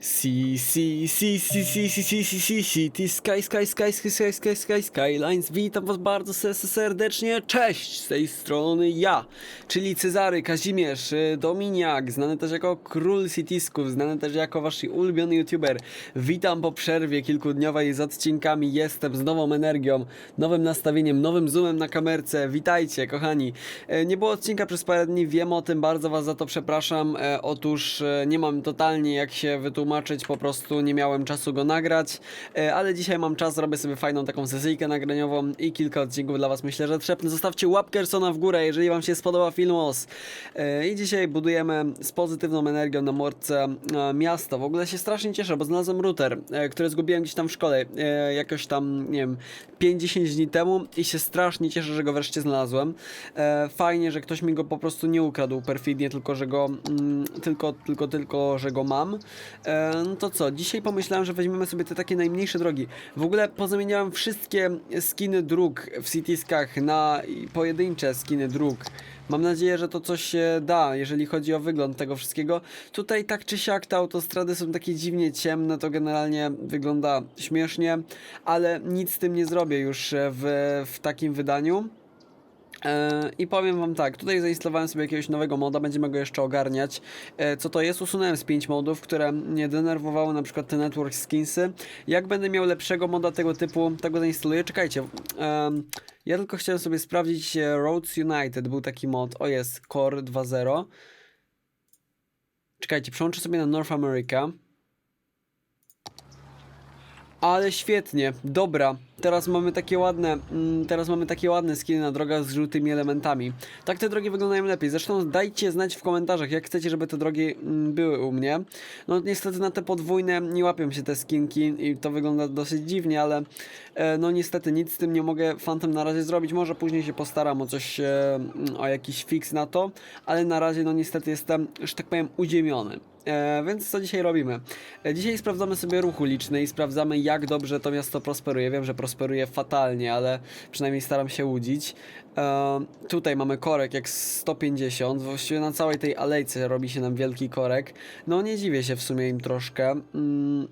Si, si, si, si, si, si, si, si, si, City, Sky, Sky, Sky, Sky, Sky, Sky, Sky, Skylines. Witam was bardzo se- se- serdecznie. Cześć! Z tej strony ja, czyli Cezary Kazimierz y, Dominiak, znany też jako Król Citysków, znany też jako wasz ulubiony youtuber. Witam po przerwie kilkudniowej z odcinkami. Jestem z nową energią, nowym nastawieniem, nowym zoomem na kamerce. Witajcie, kochani. E, Nie było odcinka przez parę dni, wiem o tym, bardzo was za to przepraszam. E, Otóż e, nie mam totalnie jak się wytłumaczyć, po prostu nie miałem czasu go nagrać, E, ale dzisiaj mam czas, robię sobie fajną taką sesyjkę nagraniową i kilka odcinków dla was myślę, że trzepnę. Zostawcie łapkę w górę, jeżeli wam się spodoba Filmos. E, I dzisiaj budujemy z pozytywną energią na mordce e, miasto. W ogóle się strasznie cieszę, bo znalazłem router, który zgubiłem gdzieś tam w szkole, jakoś tam, nie wiem, 5-10 dni temu i się strasznie cieszę, że go wreszcie znalazłem. Fajnie, że ktoś mi go po prostu nie ukradł perfidnie, tylko że go, mm, tylko, tylko, tylko, że go mam. No to co, dzisiaj pomyślałem, że weźmiemy sobie te takie najmniejsze drogi. W ogóle pozamieniałem wszystkie skiny dróg w Citieskach na pojedyncze skiny dróg. Mam nadzieję, że to coś się da, jeżeli chodzi o wygląd tego wszystkiego. Tutaj tak czy siak te autostrady są takie dziwnie ciemne, to generalnie wygląda śmiesznie, ale nic z tym nie zrobię już w, w takim wydaniu. E, I powiem wam tak, tutaj zainstalowałem sobie jakiegoś nowego moda, będziemy go jeszcze ogarniać. E, Co to jest? Usunąłem z 5 modów, które mnie denerwowały, na przykład te network skinsy. Jak będę miał lepszego moda tego typu, tego zainstaluję. Czekajcie, ja tylko chciałem sobie sprawdzić e, Roads United, był taki mod, o jest, Core 2.0. Czekajcie, przełączę sobie na North America. Ale świetnie, dobra. Teraz mamy takie ładne, mm, teraz mamy takie ładne skiny na drogach z żółtymi elementami. Tak te drogi wyglądają lepiej. Zresztą dajcie znać w komentarzach, jak chcecie, żeby te drogi mm, były u mnie. No niestety na te podwójne nie łapią się te skinki i to wygląda dosyć dziwnie, ale e, no niestety nic z tym nie mogę fantem na razie zrobić. Może później się postaram o coś, e, mm, o jakiś fix na to, ale na razie no niestety jestem, że tak powiem, uziemiony. E, więc co dzisiaj robimy? E, dzisiaj sprawdzamy sobie ruch uliczny i sprawdzamy jak dobrze to miasto prosperuje. Wiem, że prosperuje fatalnie, ale przynajmniej staram się łudzić. E, tutaj mamy korek jak 150. Właściwie na całej tej alejce robi się nam wielki korek. No nie dziwię się w sumie im troszkę. Mm.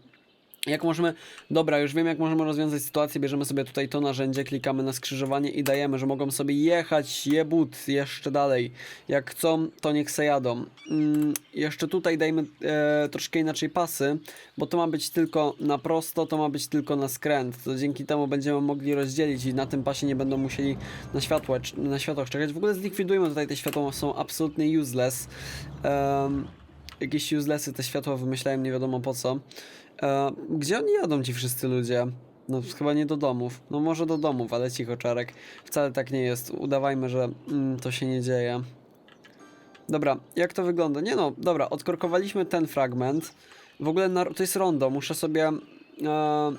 Jak możemy, dobra, już wiem jak możemy rozwiązać sytuację, bierzemy sobie tutaj to narzędzie, klikamy na skrzyżowanie i dajemy, że mogą sobie jechać, jebut, jeszcze dalej. Jak chcą, to niech se jadą. Mm, jeszcze tutaj dajmy e, troszkę inaczej pasy, bo to ma być tylko na prosto, to ma być tylko na skręt. To dzięki temu będziemy mogli rozdzielić i na tym pasie nie będą musieli na, światło, na światłach czekać. W ogóle zlikwidujmy tutaj te światła, są absolutnie useless. Em, jakieś uselessy te światła wymyślałem nie wiadomo po co. E, gdzie oni jadą ci wszyscy ludzie? No chyba nie do domów. No może do domów, ale cicho czarek. Wcale tak nie jest. Udawajmy, że mm, to się nie dzieje. Dobra, jak to wygląda? Nie no, dobra, odkorkowaliśmy ten fragment. W ogóle to jest rondo, muszę sobie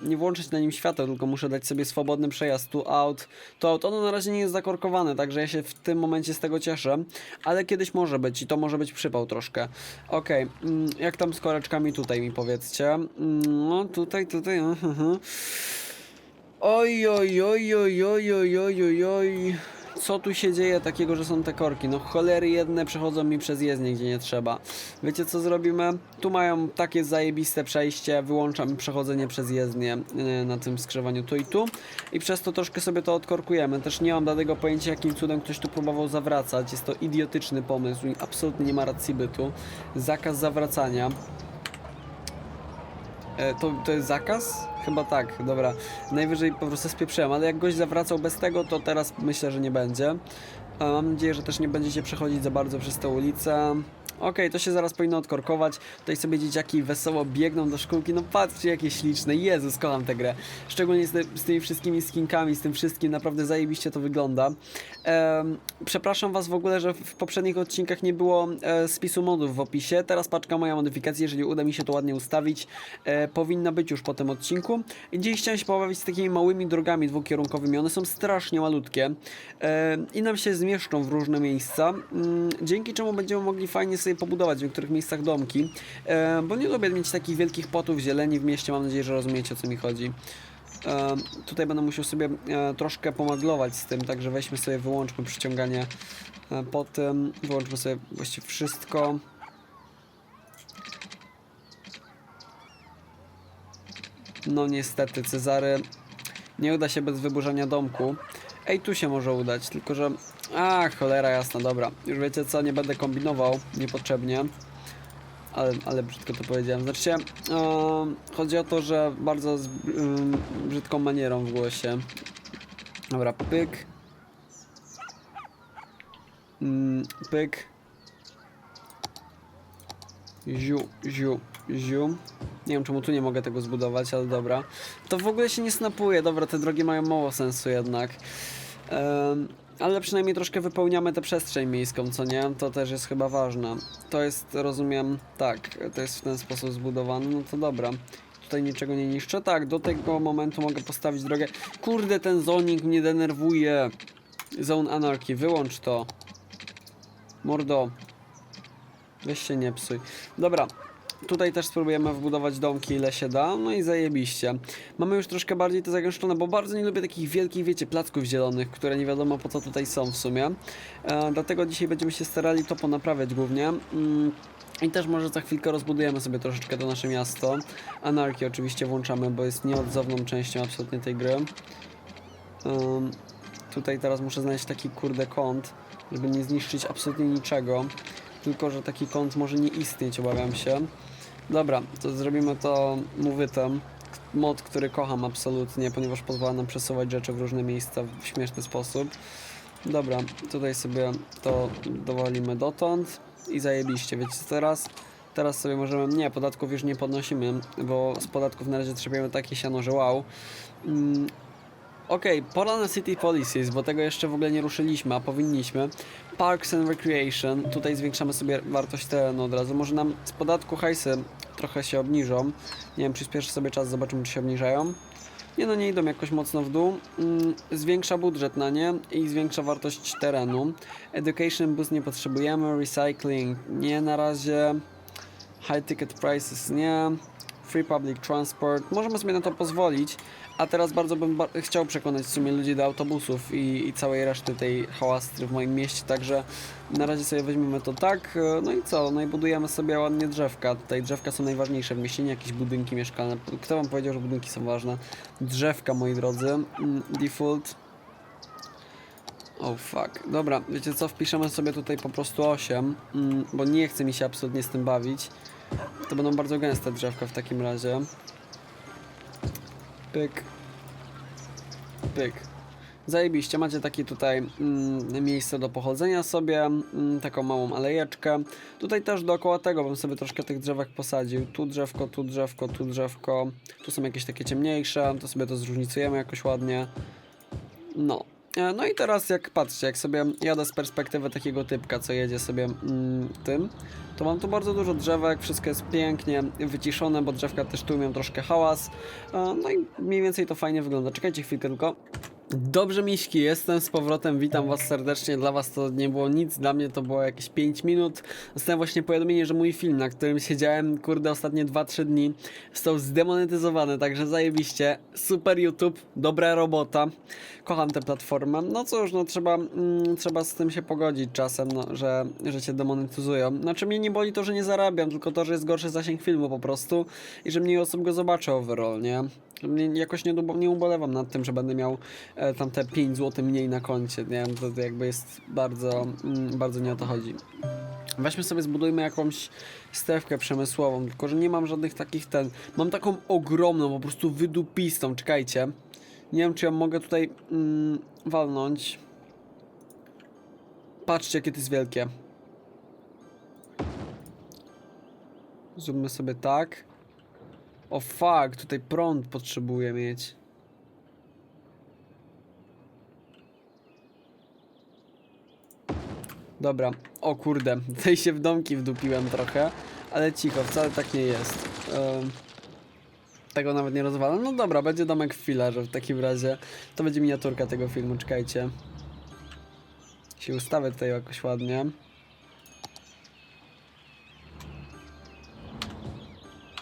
nie włączyć na nim świateł, tylko muszę dać sobie swobodny przejazd tu out, to out. Ono na razie nie jest zakorkowane, także ja się w tym momencie z tego cieszę, ale kiedyś może być i to może być przypał troszkę. Okej, mm, jak tam z koreczkami tutaj mi powiedzcie? Mm, No tutaj, tutaj, aha. Oj, oj, oj, oj, oj, oj, oj, oj, oj. Co tu się dzieje takiego, że są te korki? No cholery jedne przechodzą mi przez jezdnię, gdzie nie trzeba. Wiecie co zrobimy? Tu mają takie zajebiste przejście, wyłączam przechodzenie przez jezdnię yy, na tym skrzyżowaniu tu i tu. I przez to troszkę sobie to odkorkujemy. Też nie mam żadnego pojęcia, jakim cudem ktoś tu próbował zawracać. Jest to idiotyczny pomysł i absolutnie nie ma racji bytu. Zakaz zawracania. E, to, to jest zakaz? Chyba tak, dobra. Najwyżej po prostu spieprzyłem, ale jak gość zawracał bez tego, to teraz myślę, że nie będzie. A mam nadzieję, że też nie będziecie przechodzić za bardzo przez tę ulicę. Okej, to się zaraz powinno odkorkować. Tutaj sobie dzieciaki wesoło biegną do szkółki. No patrzcie, jakie śliczne. Jezus, kocham tę grę. Szczególnie z, z tymi wszystkimi skinkami, z tym wszystkim. Naprawdę zajebiście to wygląda. Em, przepraszam was w ogóle, że w poprzednich odcinkach nie było e, spisu modów w opisie. Teraz paczka moja modyfikacja, jeżeli uda mi się to ładnie ustawić, e, powinna być już po tym odcinku. Dziś chciałem się pobawić z takimi małymi drogami dwukierunkowymi. One są strasznie malutkie e, i nam się zmieszczą w różne miejsca, mm, dzięki czemu będziemy mogli fajnie sobie pobudować w niektórych miejscach domki, e, bo nie lubię mieć takich wielkich potów zieleni w mieście. Mam nadzieję, że rozumiecie o co mi chodzi. E, tutaj będę musiał sobie e, troszkę pomaglować z tym, także weźmy sobie, wyłączmy przyciąganie po tym, wyłączmy sobie właściwie wszystko. No niestety, Cezary nie uda się bez wyburzania domku. Ej, tu się może udać, tylko że... A, cholera jasna, dobra. Już wiecie co, nie będę kombinował niepotrzebnie. Ale, ale brzydko to powiedziałem. Znaczy chodzi o to, że bardzo z, brzydką manierą w głosie. Dobra, pyk. Mm, pyk. Ziu, ziu, ziu. Nie wiem czemu tu nie mogę tego zbudować, ale dobra. To w ogóle się nie snapuje, dobra, te drogi mają mało sensu jednak. Em, ale przynajmniej troszkę wypełniamy tę przestrzeń miejską, co nie? To też jest chyba ważne. To jest, rozumiem, tak, to jest w ten sposób zbudowane, no to dobra. Tutaj niczego nie niszczę. Tak, do tego momentu mogę postawić drogę. Kurde, ten zoning mnie denerwuje. Zone Anarchy, wyłącz to. Mordo. Weź się nie psuj. Dobra. Tutaj też spróbujemy wbudować domki ile się da, no i zajebiście. Mamy już troszkę bardziej to zagęszczone, bo bardzo nie lubię takich wielkich, wiecie, placków zielonych, które nie wiadomo po co tutaj są w sumie. E, dlatego dzisiaj będziemy się starali to ponaprawiać głównie. Mm, I też może za chwilkę rozbudujemy sobie troszeczkę to nasze miasto. Anarchię oczywiście włączamy, bo jest nieodzowną częścią absolutnie tej gry. Ym, tutaj teraz muszę znaleźć taki kurde kąt, żeby nie zniszczyć absolutnie niczego. Tylko, że taki kąt może nie istnieć, obawiam się. Dobra, to zrobimy to mówitem. Mod, który kocham absolutnie, ponieważ pozwala nam przesuwać rzeczy w różne miejsca w śmieszny sposób. Dobra, tutaj sobie to dowalimy dotąd i zajebiście, wiecie co teraz? Teraz sobie możemy, nie, podatków już nie podnosimy, bo z podatków na razie trzepiemy takie siano, że wow. Mm, Okej, pora na City Policies, bo tego jeszcze w ogóle nie ruszyliśmy, a powinniśmy. Parks and Recreation, tutaj zwiększamy sobie wartość terenu od razu. Może nam z podatku hajsy trochę się obniżą. Nie wiem, przyspieszę sobie czas, zobaczymy czy się obniżają. Nie no, nie idą jakoś mocno w dół. Mm, zwiększa budżet na nie i zwiększa wartość terenu. Education boost nie potrzebujemy, recycling nie na razie. High ticket prices nie. Free public transport. Możemy sobie na to pozwolić. A teraz bardzo bym ba chciał przekonać w sumie ludzi do autobusów i, i całej reszty tej hałastry w moim mieście, także na razie sobie weźmiemy to tak. e, No i co? No i budujemy sobie ładnie drzewka. Tutaj drzewka są najważniejsze w mieście, nie jakieś budynki mieszkalne. Kto wam powiedział, że budynki są ważne? Drzewka, moi drodzy. Mm, Default. Oh fuck. Dobra, wiecie co? Wpiszemy sobie tutaj po prostu 8, mm, bo nie chce mi się absolutnie z tym bawić. To będą bardzo gęste drzewka w takim razie. Pyk. Pyk. Zajebiście, macie takie tutaj mm, miejsce do pochodzenia sobie, mm, taką małą alejeczkę. Tutaj też dookoła tego bym sobie troszkę tych drzewek posadził. Tu drzewko, tu drzewko, tu drzewko. Tu są jakieś takie ciemniejsze, to sobie to zróżnicujemy jakoś ładnie. No. E, No i teraz jak patrzcie, jak sobie jadę z perspektywy takiego typka, co jedzie sobie mm, tym, to mam tu bardzo dużo drzewek, wszystko jest pięknie wyciszone, bo drzewka też tłumią troszkę hałas. E, No i mniej więcej to fajnie wygląda. Czekajcie chwilkę tylko. Dobrze miśki, jestem z powrotem, witam was serdecznie, dla was to nie było nic, dla mnie to było jakieś 5 minut. Dostałem właśnie powiadomienie, że mój film, na którym siedziałem, kurde, ostatnie 2-3 dni, został zdemonetyzowany, także zajebiście, super YouTube, dobra robota, kocham tę platformę. No cóż, no trzeba, mm, trzeba z tym się pogodzić czasem, no, że, że cię demonetyzują. Znaczy mnie nie boli to, że nie zarabiam, tylko to, że jest gorszy zasięg filmu po prostu i że mniej osób go zobaczy overall, nie? Jakoś nie, nie ubolewam nad tym, że będę miał tam te 5 zł mniej na koncie, nie wiem, to, to jakby jest bardzo, mm, bardzo nie o to chodzi. Weźmy sobie, zbudujmy jakąś strefkę przemysłową, tylko że nie mam żadnych takich ten, mam taką ogromną, po prostu wydupistą, czekajcie. Nie wiem, czy ja mogę tutaj mm, walnąć. Patrzcie, jakie to jest wielkie. Zróbmy sobie tak. O fuck, tutaj prąd potrzebuję mieć. Dobra, o kurde, tutaj się w domki wdupiłem trochę, ale cicho, wcale tak nie jest. Em, tego nawet nie rozwalam. No dobra, będzie domek w filarze w takim razie. To będzie miniaturka tego filmu, czekajcie. Się ustawię tutaj jakoś ładnie.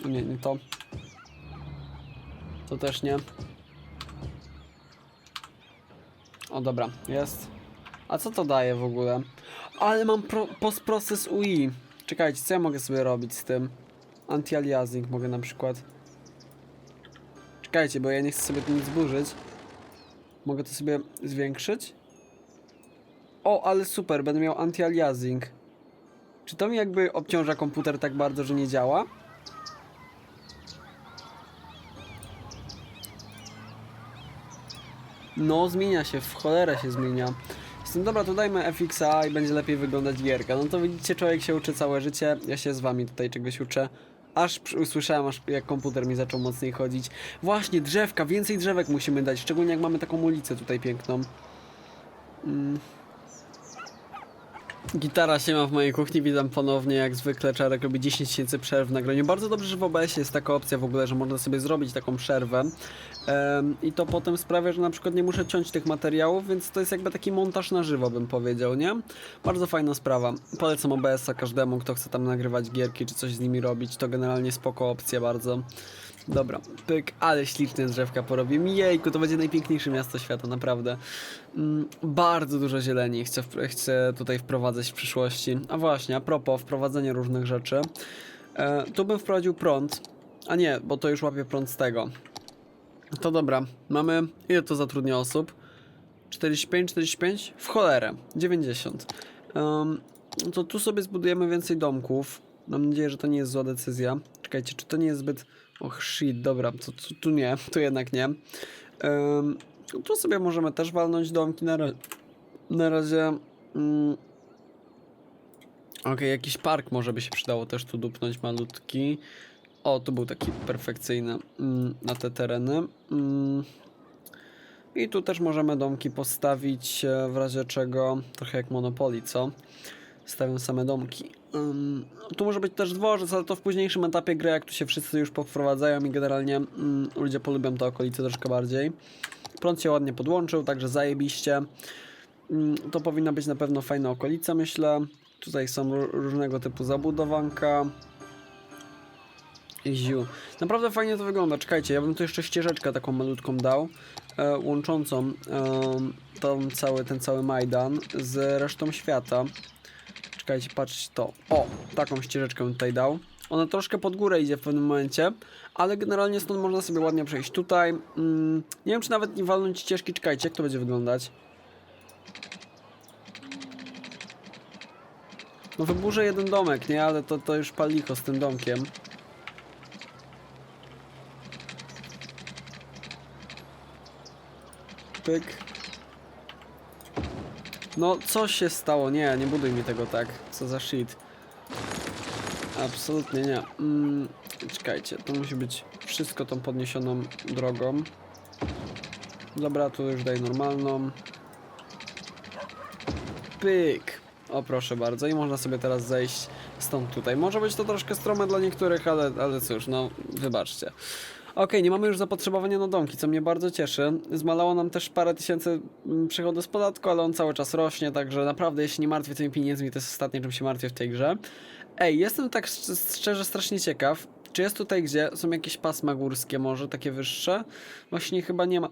Nie, nie to. To też nie. O dobra, jest. A co to daje w ogóle? Ale mam pro, post-process UI. Czekajcie, co ja mogę sobie robić z tym? Anti-aliasing mogę na przykład. Czekajcie, bo ja nie chcę sobie tu nic zburzyć. Mogę to sobie zwiększyć? O, ale super, będę miał anti-aliasing. Czy to mi jakby obciąża komputer tak bardzo, że nie działa? No, zmienia się, w cholerę się zmienia. Jestem dobra, to dajmy FXA i będzie lepiej wyglądać gierka. No to widzicie, człowiek się uczy całe życie. Ja się z wami tutaj czegoś uczę. Aż usłyszałem, aż jak komputer mi zaczął mocniej chodzić. Właśnie, drzewka, więcej drzewek musimy dać, szczególnie jak mamy taką ulicę tutaj piękną. Mm. Gitara się ma w mojej kuchni, witam ponownie, jak zwykle Czarek robi 10 tysięcy przerw w nagraniu. Bardzo dobrze, że w OBS jest taka opcja w ogóle, że można sobie zrobić taką przerwę Em, i to potem sprawia, że na przykład nie muszę ciąć tych materiałów, więc to jest jakby taki montaż na żywo, bym powiedział, nie? Bardzo fajna sprawa. Polecam OBS-a każdemu, kto chce tam nagrywać gierki, czy coś z nimi robić, to generalnie spoko opcja bardzo. Dobra, pyk, ale śliczne drzewka porobię. Jejku, to będzie najpiękniejsze miasto świata, naprawdę. Mm, bardzo dużo zieleni chcę, chcę tutaj wprowadzać w przyszłości. A właśnie, a propos wprowadzenia różnych rzeczy. E, tu bym wprowadził prąd. A nie, bo to już łapie prąd z tego. To dobra, mamy. Ile to zatrudnia osób? 45, 45? W cholerę. 90. Um, to tu sobie zbudujemy więcej domków. Mam nadzieję, że to nie jest zła decyzja. Czekajcie, czy to nie jest zbyt. Och, shit, dobra, to, tu- tu nie, tu jednak nie. Um, tu sobie możemy też walnąć domki na, ra na razie. Mm, Okej, jakiś park może by się przydało też tu dupnąć malutki. O, tu był taki perfekcyjny mm, na te tereny. Mm. I tu też możemy domki postawić e, w razie czego, trochę jak Monopoly, co? Stawiam same domki. Ym, tu może być też dworzec, ale to w późniejszym etapie gry, jak tu się wszyscy już powprowadzają i generalnie mm, ludzie polubią te okolice troszkę bardziej. Prąd się ładnie podłączył, także zajebiście. Mm, to powinna być na pewno fajna okolica, myślę. Tutaj są ró- różnego typu zabudowanka. Ziu. Naprawdę fajnie to wygląda. Czekajcie, ja bym tu jeszcze ścieżeczkę taką malutką dał, e, łączącą e, tą cały, ten cały Majdan z resztą świata. Czekajcie, patrzcie to. O, taką ścieżeczkę tutaj dał. Ona troszkę pod górę idzie w pewnym momencie, ale generalnie stąd można sobie ładnie przejść. Tutaj, mm, nie wiem czy nawet nie walnąć ścieżki. Czekajcie, jak to będzie wyglądać. No wyburzę jeden domek, nie? Ale to, to już paliko z tym domkiem. Pyk. No, co się stało? Nie, nie buduj mi tego tak. Co za shit. Absolutnie nie. Mm, czekajcie, to musi być wszystko tą podniesioną drogą. Dobra, tu już daj normalną. Pyk. O, proszę bardzo. I można sobie teraz zejść stąd tutaj. Może być to troszkę strome dla niektórych, ale, ale cóż, no, wybaczcie. Okej, nie mamy już zapotrzebowania na domki, co mnie bardzo cieszy. Zmalało nam też parę tysięcy mm, przychodu z podatku, ale on cały czas rośnie, także naprawdę jeśli nie martwię tymi pieniędzmi, to jest ostatnie czym się martwię w tej grze. Ej, jestem tak szcz- szczerze strasznie ciekaw, czy jest tutaj gdzie są jakieś pasma górskie może, takie wyższe? Właśnie chyba nie ma.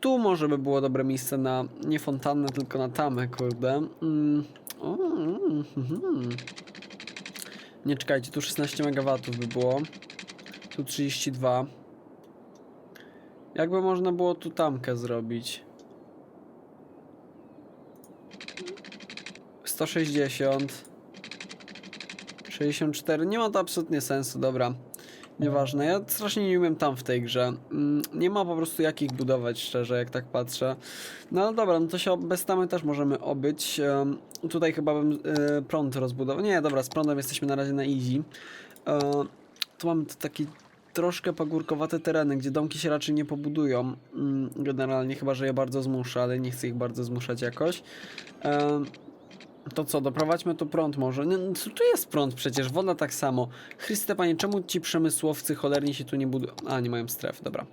Tu może by było dobre miejsce na, nie fontannę, tylko na tamę, kurde. Mm. O, mm, mhm. Nie czekajcie, tu 16 MW by było. Tu 32. Jakby można było tu tamkę zrobić? 160 64, nie ma to absolutnie sensu, dobra Nieważne, ja strasznie nie umiem tam w tej grze Mm, Nie ma po prostu jakich budować, szczerze, jak tak patrzę No ale dobra, no to się bez tamy też możemy obyć Tutaj chyba bym e, prąd rozbudował Nie, dobra, z prądem jesteśmy na razie na easy E, Tu mamy taki troszkę pagórkowate tereny, gdzie domki się raczej nie pobudują. Mm, Generalnie, chyba że je bardzo zmuszę, ale nie chcę ich bardzo zmuszać jakoś. To co, doprowadźmy tu prąd może. No, co tu jest prąd przecież, woda tak samo. Chryste panie, czemu ci przemysłowcy cholernie się tu nie budują? A, nie mają stref, dobra.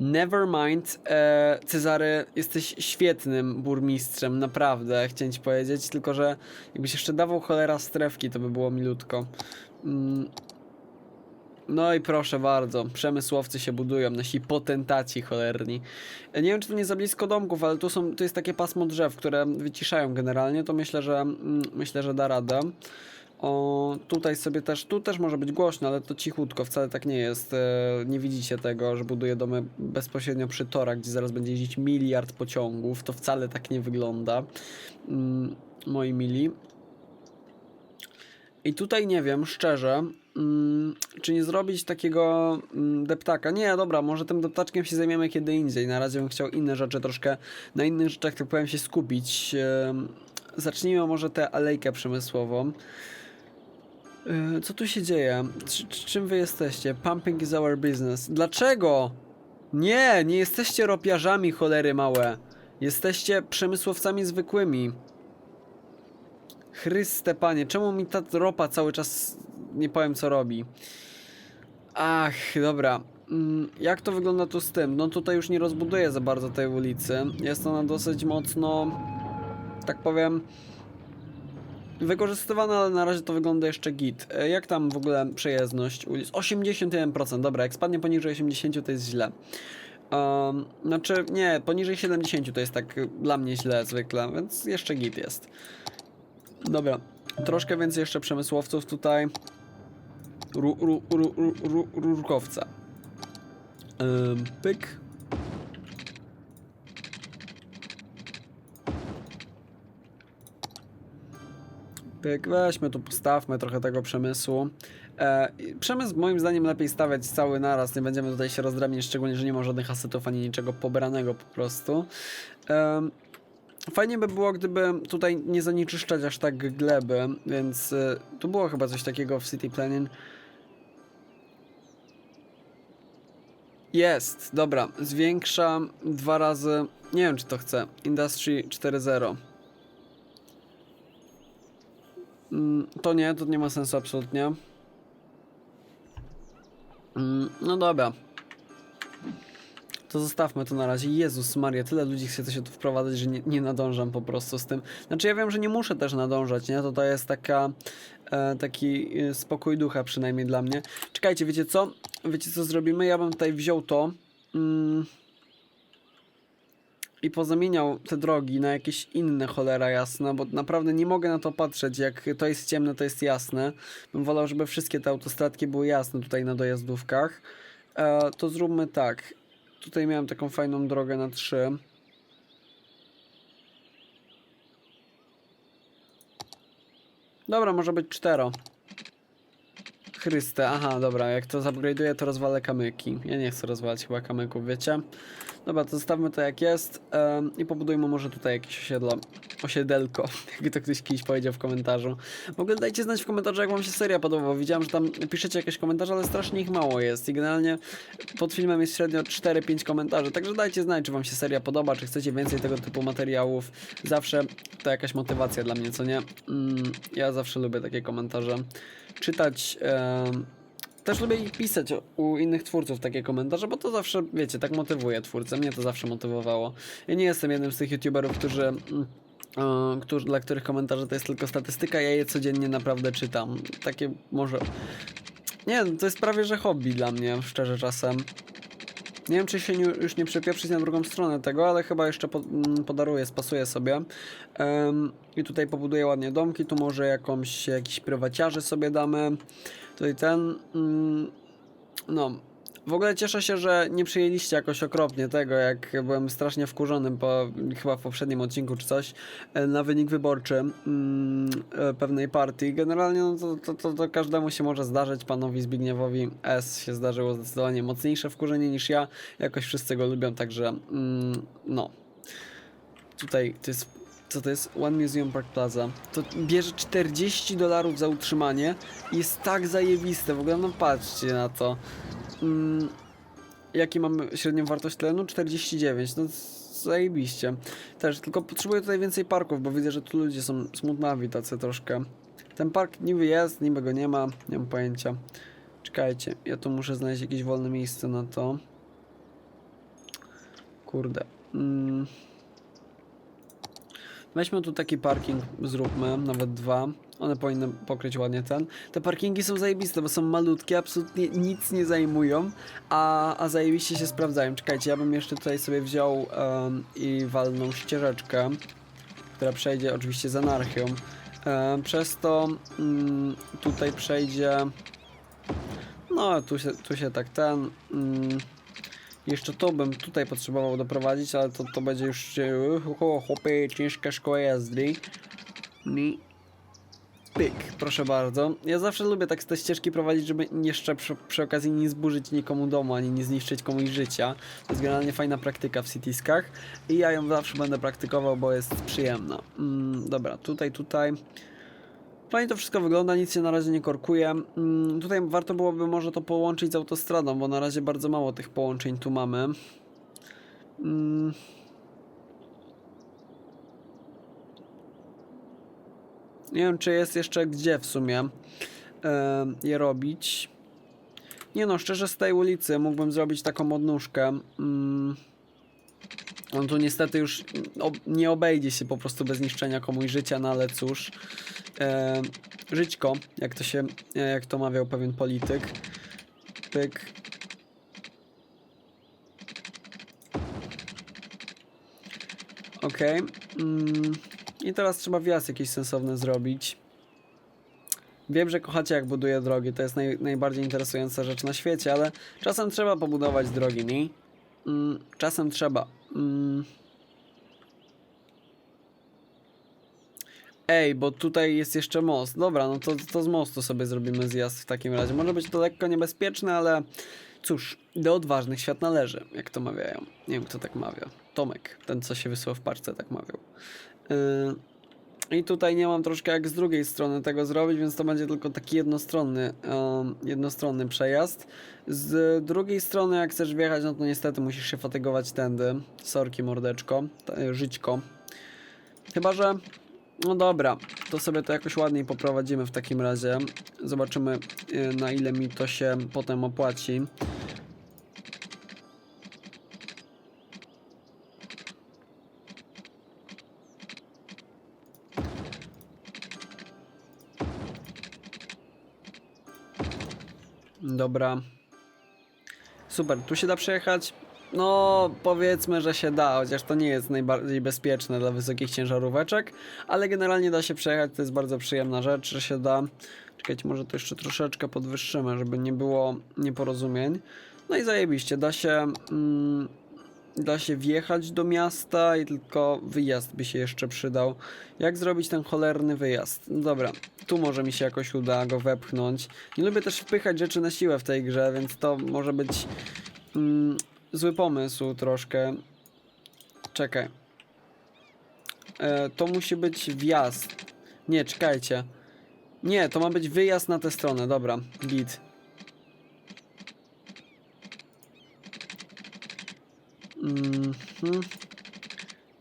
Never mind, e, Cezary, jesteś świetnym burmistrzem, naprawdę, chciałem ci powiedzieć, tylko że jakbyś jeszcze dawał cholera strefki, to by było milutko. Mm, no i proszę bardzo, przemysłowcy się budują, nasi potentaci cholerni. Nie wiem, czy to nie za blisko domków, ale tu, są, tu jest takie pasmo drzew, które wyciszają generalnie, to myślę, że mm, myślę, że da radę. O, tutaj sobie też, tu też może być głośno, ale to cichutko, wcale tak nie jest. E, nie widzicie tego, że buduję domy bezpośrednio przy torach, gdzie zaraz będzie jeździć miliard pociągów. To wcale tak nie wygląda. Mm, moi mili. I tutaj nie wiem, szczerze, czy nie zrobić takiego mm, deptaka. Nie, dobra, może tym deptaczkiem się zajmiemy kiedy indziej. Na razie bym chciał inne rzeczy troszkę, na innych rzeczach, tak powiem, się skupić. Zacznijmy może tę alejkę przemysłową. Yy, Co tu się dzieje? Czy- czym wy jesteście? Pumping is our business. Dlaczego? Nie, nie jesteście ropiarzami, cholery małe. Jesteście przemysłowcami zwykłymi. Chryste panie, czemu mi ta ropa cały czas nie powiem co robi? Ach, dobra. Mm, Jak to wygląda tu z tym? No tutaj już nie rozbuduję za bardzo tej ulicy. Jest ona dosyć mocno, tak powiem, wykorzystywana, ale na razie to wygląda jeszcze git. E, Jak tam w ogóle przejezdność ulic? 81%, dobra, jak spadnie poniżej 80 to jest źle. Um, znaczy, nie, poniżej 70 to jest tak dla mnie źle zwykle, więc jeszcze git jest. Dobra, troszkę więcej jeszcze przemysłowców tutaj. Ru, ru, ru, ru, ru, rurkowca. Ym, pyk. Pyk, weźmy tu, postawmy trochę tego przemysłu. E, przemysł moim zdaniem lepiej stawiać cały naraz, nie będziemy tutaj się rozdrabniać, szczególnie, że nie ma żadnych asetów ani niczego pobranego po prostu. Em, Fajnie by było, gdyby tutaj nie zanieczyszczać aż tak gleby, więc y, tu było chyba coś takiego w City Planning. Jest, dobra, zwiększam dwa razy, nie wiem czy to chcę, Industry 4.0. Mm, to nie, to nie ma sensu absolutnie. Mm, no dobra. To zostawmy to na razie. Jezus Maria, tyle ludzi chce się tu wprowadzać, że nie, nie nadążam po prostu z tym. Znaczy ja wiem, że nie muszę też nadążać, nie? To to jest taka, taki e, spokój ducha przynajmniej dla mnie. Czekajcie, wiecie co? Wiecie co zrobimy? Ja bym tutaj wziął to mm, i pozamieniał te drogi na jakieś inne cholera jasna, bo naprawdę nie mogę na to patrzeć, jak to jest ciemne, to jest jasne. Bym wolał, żeby wszystkie te autostradki były jasne tutaj na dojazdówkach. E, to zróbmy tak. Tutaj miałem taką fajną drogę na 3. Dobra, może być 4. Chryste, aha, dobra, jak to zupgrade'uję, to rozwalę kamyki. Ja nie chcę rozwalać chyba kamyków, wiecie? Dobra, to zostawmy to jak jest em, i pobudujmy może tutaj jakieś osiedlo, osiedelko, jakby to ktoś kiedyś powiedział w komentarzu. W ogóle dajcie znać w komentarzu, jak wam się seria podoba, widziałem, że tam piszecie jakieś komentarze, ale strasznie ich mało jest i generalnie pod filmem jest średnio 4-5 komentarzy, także dajcie znać, czy wam się seria podoba, czy chcecie więcej tego typu materiałów. Zawsze to jakaś motywacja dla mnie, co nie? Mm, ja zawsze lubię takie komentarze czytać. em, też lubię ich pisać u innych twórców takie komentarze, bo to zawsze, wiecie, tak motywuje twórcę. Mnie to zawsze motywowało. Ja nie jestem jednym z tych youtuberów, którzy. mm, e, którzy, dla których komentarze to jest tylko statystyka, ja je codziennie naprawdę czytam. Takie może. Nie to jest prawie że hobby dla mnie, szczerze czasem. Nie wiem, czy się nie, już nie przepieprzyć na drugą stronę tego, ale chyba jeszcze po, mm, podaruję, spasuję sobie. Em, I tutaj pobuduję ładnie domki, tu może jakąś, jakiś prywaciarzy sobie damy. Tutaj ten, mm, no, w ogóle cieszę się, że nie przyjęliście jakoś okropnie tego, jak byłem strasznie wkurzony po, chyba w poprzednim odcinku czy coś, e, na wynik wyborczy mm, e, pewnej partii. Generalnie no to, to, to, to każdemu się może zdarzyć, panowi Zbigniewowi S się zdarzyło zdecydowanie mocniejsze wkurzenie niż ja, jakoś wszyscy go lubią, także mm, no. Tutaj to jest, co to jest? One Museum Park Plaza. To bierze 40 dolarów za utrzymanie i jest tak zajebiste, w ogóle no patrzcie na to. Mm, jaki mamy średnią wartość tlenu? 49, no zajebiście. Też, tylko potrzebuję tutaj więcej parków, bo widzę, że tu ludzie są smutnawi tacy troszkę. Ten park niby jest, niby go nie ma, nie mam pojęcia. Czekajcie, ja tu muszę znaleźć jakieś wolne miejsce na to. Kurde. Mm. Weźmy tu taki parking, zróbmy, nawet dwa. One powinny pokryć ładnie ten. Te parkingi są zajebiste, bo są malutkie, absolutnie nic nie zajmują, a, a zajebiście się sprawdzają. Czekajcie, ja bym jeszcze tutaj sobie wziął em, i walną ścieżeczkę, która przejdzie oczywiście z anarchią. E, przez to mm, tutaj przejdzie. No, tu się, tu się tak ten. Mm, jeszcze to bym tutaj potrzebował doprowadzić, ale to, to będzie już. chłopie, ciężka szkoła jazdy. Mi. Pyk, proszę bardzo. Ja zawsze lubię tak te ścieżki prowadzić, żeby jeszcze przy, przy okazji nie zburzyć nikomu domu, ani nie zniszczyć komuś życia. To jest generalnie fajna praktyka w citiskach i ja ją zawsze będę praktykował, bo jest przyjemna. Mm, dobra, tutaj, tutaj. Fajnie to wszystko wygląda, nic się na razie nie korkuje. Mm, tutaj warto byłoby może to połączyć z autostradą, bo na razie bardzo mało tych połączeń tu mamy. Mm. Nie wiem, czy jest jeszcze gdzie w sumie e, je robić. Nie no, szczerze z tej ulicy mógłbym zrobić taką odnóżkę. Mm. On tu niestety już nie obejdzie się po prostu bez niszczenia komuś życia, no ale cóż. E, żyćko, jak to się, jak to mawiał pewien polityk. Pyk. Okej. Mm. I teraz trzeba wjazd jakiś sensowny zrobić. Wiem, że kochacie jak buduję drogi, to jest naj, najbardziej interesująca rzecz na świecie, ale czasem trzeba pobudować drogi, nie? Mm, czasem trzeba. Mm. Ej, bo tutaj jest jeszcze most. Dobra, no to, to z mostu sobie zrobimy zjazd w takim razie. Może być to lekko niebezpieczne, ale cóż, do odważnych świat należy, jak to mawiają. Nie wiem, kto tak mawia. Tomek, ten co się wysłał w parce, tak mawiał. Yy, I tutaj nie mam troszkę jak z drugiej strony tego zrobić, więc to będzie tylko taki jednostronny, em, jednostronny przejazd. Z drugiej strony, jak chcesz wjechać, no to niestety musisz się fatygować tędy. Sorki, mordeczko, t- żyćko. Chyba, że no dobra, to sobie to jakoś ładniej poprowadzimy w takim razie. Zobaczymy y, na ile mi to się potem opłaci. Dobra. Super, tu się da przejechać? No, powiedzmy, że się da, chociaż to nie jest najbardziej bezpieczne dla wysokich ciężaróweczek, ale generalnie da się przejechać, to jest bardzo przyjemna rzecz, że się da. Czekajcie, może to jeszcze troszeczkę podwyższymy, żeby nie było nieporozumień. No i zajebiście, da się, mm, da się wjechać do miasta i tylko wyjazd by się jeszcze przydał. Jak zrobić ten cholerny wyjazd? No dobra, tu może mi się jakoś uda go wepchnąć. Nie lubię też wpychać rzeczy na siłę w tej grze, więc to może być mm, zły pomysł troszkę. Czekaj. E, to musi być wjazd. Nie, czekajcie. Nie, to ma być wyjazd na tę stronę, dobra, git. Mhm.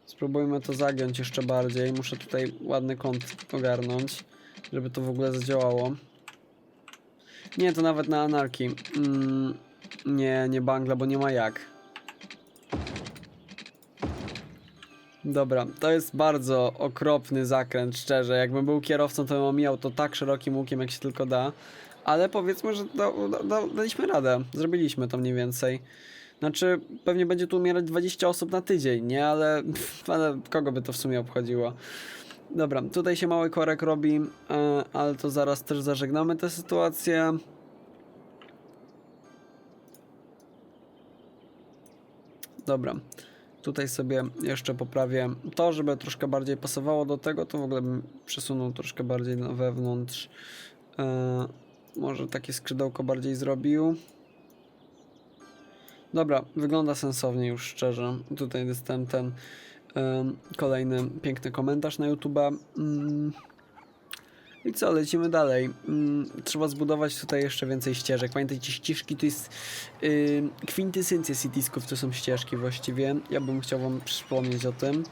Spróbujmy to zagiąć jeszcze bardziej. Muszę tutaj ładny kąt ogarnąć, żeby to w ogóle zadziałało. Nie, to nawet na anarchii. Mm, nie, nie bangla, bo nie ma jak. Dobra, to jest bardzo okropny zakręt, szczerze. Jakbym był kierowcą, to bym omijał to tak szerokim łukiem, jak się tylko da. Ale powiedzmy, że da, da, daliśmy radę. Zrobiliśmy to mniej więcej. Znaczy, pewnie będzie tu umierać 20 osób na tydzień, nie? Ale, ale kogo by to w sumie obchodziło? Dobra, tutaj się mały korek robi, e, ale to zaraz też zażegnamy tę sytuację. Dobra, tutaj sobie jeszcze poprawię to, żeby troszkę bardziej pasowało do tego, to w ogóle bym przesunął troszkę bardziej na wewnątrz. E, może takie skrzydełko bardziej zrobił. Dobra, wygląda sensownie już szczerze. Tutaj dostałem ten em, kolejny piękny komentarz na YouTube. Mm. I co, lecimy dalej. Mm, trzeba zbudować tutaj jeszcze więcej ścieżek. Pamiętajcie, ścieżki to jest yy, kwintesencja citysków, to są ścieżki właściwie. Ja bym chciał wam przypomnieć o tym.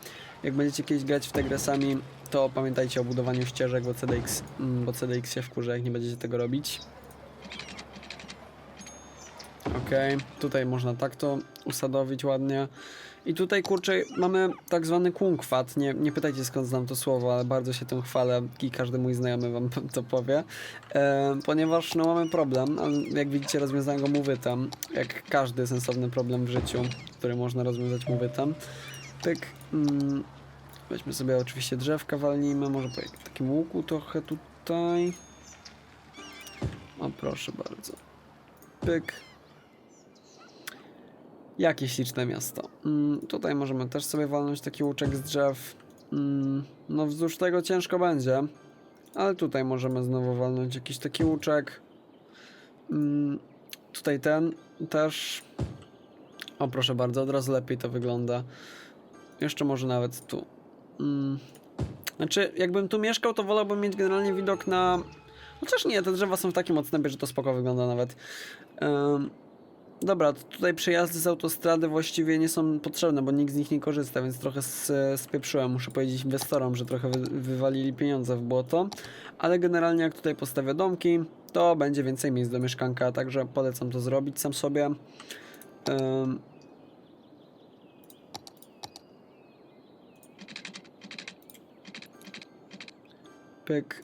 Jak będziecie kiedyś grać w tę grę sami, to pamiętajcie o budowaniu ścieżek, bo CDX, mm, bo CDX się wkurza, jak nie będziecie tego robić. Okej, tutaj można tak to usadowić ładnie. I tutaj kurczę, mamy tak zwany kunkwat. Nie, nie pytajcie skąd znam to słowo, ale bardzo się tym chwalę i każdy mój znajomy wam to powie. E, ponieważ no mamy problem, jak widzicie rozwiązałem go mówitem. Jak każdy sensowny problem w życiu, który można rozwiązać mówitem. Pyk. Mm, Weźmy sobie oczywiście drzewka, walnijmy, może po takim łuku trochę tutaj. O, proszę bardzo. Pyk. Jakie śliczne miasto. Mm, tutaj możemy też sobie walnąć taki łuczek z drzew. Mm, no wzdłuż tego ciężko będzie. Ale tutaj możemy znowu walnąć jakiś taki łuczek. Mm, tutaj ten też. O proszę bardzo, od razu lepiej to wygląda. Jeszcze może nawet tu. Mm. Znaczy, jakbym tu mieszkał, to wolałbym mieć generalnie widok na... Chociaż nie, te drzewa są w takim odstępie, że to spoko wygląda nawet. Em, dobra, tutaj przejazdy z autostrady właściwie nie są potrzebne, bo nikt z nich nie korzysta, więc trochę spieprzyłem. Muszę powiedzieć inwestorom, że trochę wy, wywalili pieniądze w błoto. Ale generalnie jak tutaj postawię domki, to będzie więcej miejsc do mieszkanka, także polecam to zrobić sam sobie. Em, Pyk.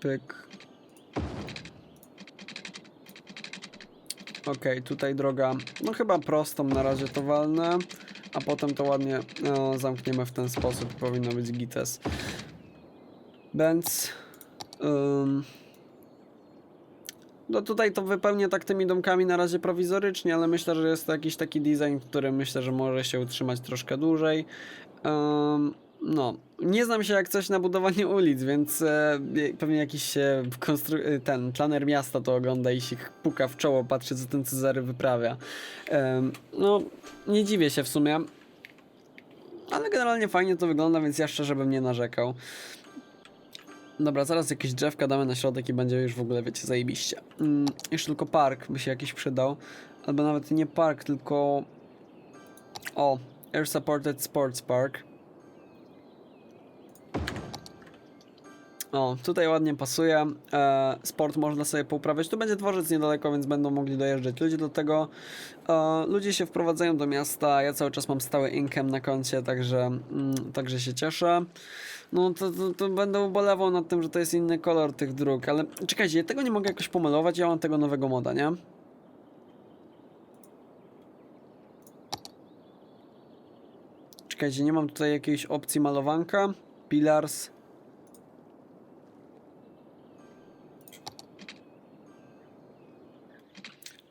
Pyk. Okej, tutaj droga, no chyba prostą na razie to walnę, a potem to ładnie no, zamkniemy w ten sposób, powinno być gites. Więc... ym, no tutaj to wypełnię tak tymi domkami na razie prowizorycznie, ale myślę, że jest to jakiś taki design, który myślę, że może się utrzymać troszkę dłużej. Em, no, nie znam się jak coś na budowanie ulic, więc e, pewnie jakiś e, konstru- e, ten planer miasta to ogląda i się puka w czoło, patrzy co ten Cezary wyprawia. Em, no, nie dziwię się w sumie. Ale generalnie fajnie to wygląda, więc ja szczerze bym nie narzekał. Dobra, zaraz jakieś drzewka damy na środek i będzie już w ogóle, wiecie, zajebiście. Mm, jeszcze tylko park by się jakiś przydał. Albo nawet nie park, tylko... O, Air Supported Sports Park. O, tutaj ładnie pasuje. E, sport można sobie pouprawiać. Tu będzie dworzec niedaleko, więc będą mogli dojeżdżać ludzie do tego. E, ludzie się wprowadzają do miasta. Ja cały czas mam stały income na koncie, także, mm, także się cieszę. No to, to, to będę ubolewał nad tym, że to jest inny kolor tych dróg, ale czekajcie, ja tego nie mogę jakoś pomalować, ja mam tego nowego moda, nie? Czekajcie, nie mam tutaj jakiejś opcji malowanka. Pillars.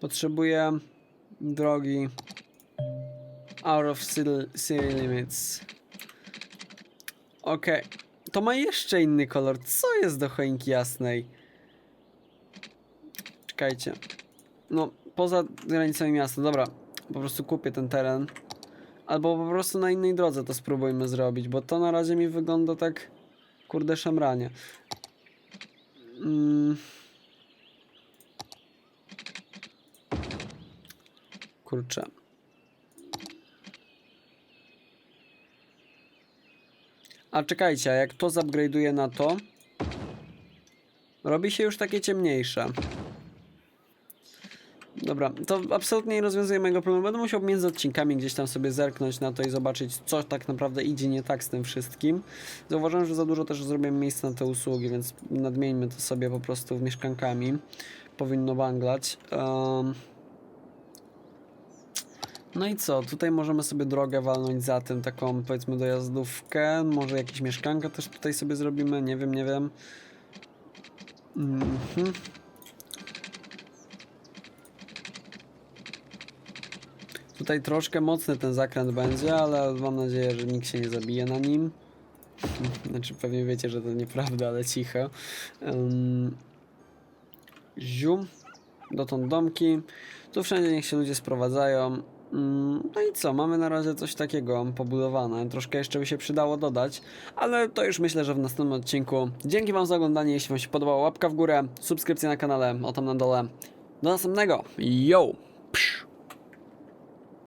Potrzebuję drogi out of city, limits. Okej. To ma jeszcze inny kolor. Co jest do choinki jasnej? Czekajcie. No, poza granicami miasta. Dobra, po prostu kupię ten teren. Albo po prostu na innej drodze to spróbujmy zrobić, bo to na razie mi wygląda tak... Kurde szemranie. Mm. Kurczę. A czekajcie, jak to zupgrade'uję na to, robi się już takie ciemniejsze. Dobra, to absolutnie nie rozwiązuje mojego problemu. Będę musiał między odcinkami gdzieś tam sobie zerknąć na to i zobaczyć, co tak naprawdę idzie nie tak z tym wszystkim. Zauważyłem, że za dużo też zrobiłem miejsca na te usługi, więc nadmieńmy to sobie po prostu w mieszkankami. Powinno banglać. Um, no i co? Tutaj możemy sobie drogę walnąć za tym, taką powiedzmy dojazdówkę. Może jakieś mieszkanka też tutaj sobie zrobimy, nie wiem, nie wiem. Mhm. Tutaj troszkę mocny ten zakręt będzie, ale mam nadzieję, że nikt się nie zabije na nim. Znaczy pewnie wiecie, że to nieprawda, ale cicho. Um, zium. Dotąd domki. Tu wszędzie niech się ludzie sprowadzają. Mm, No i co, mamy na razie coś takiego pobudowane. Troszkę jeszcze by się przydało dodać, ale to już myślę, że w następnym odcinku. Dzięki Wam za oglądanie. Jeśli Wam się podobało, łapka w górę, subskrypcja na kanale, o tam na dole. Do następnego. Yo! Psz.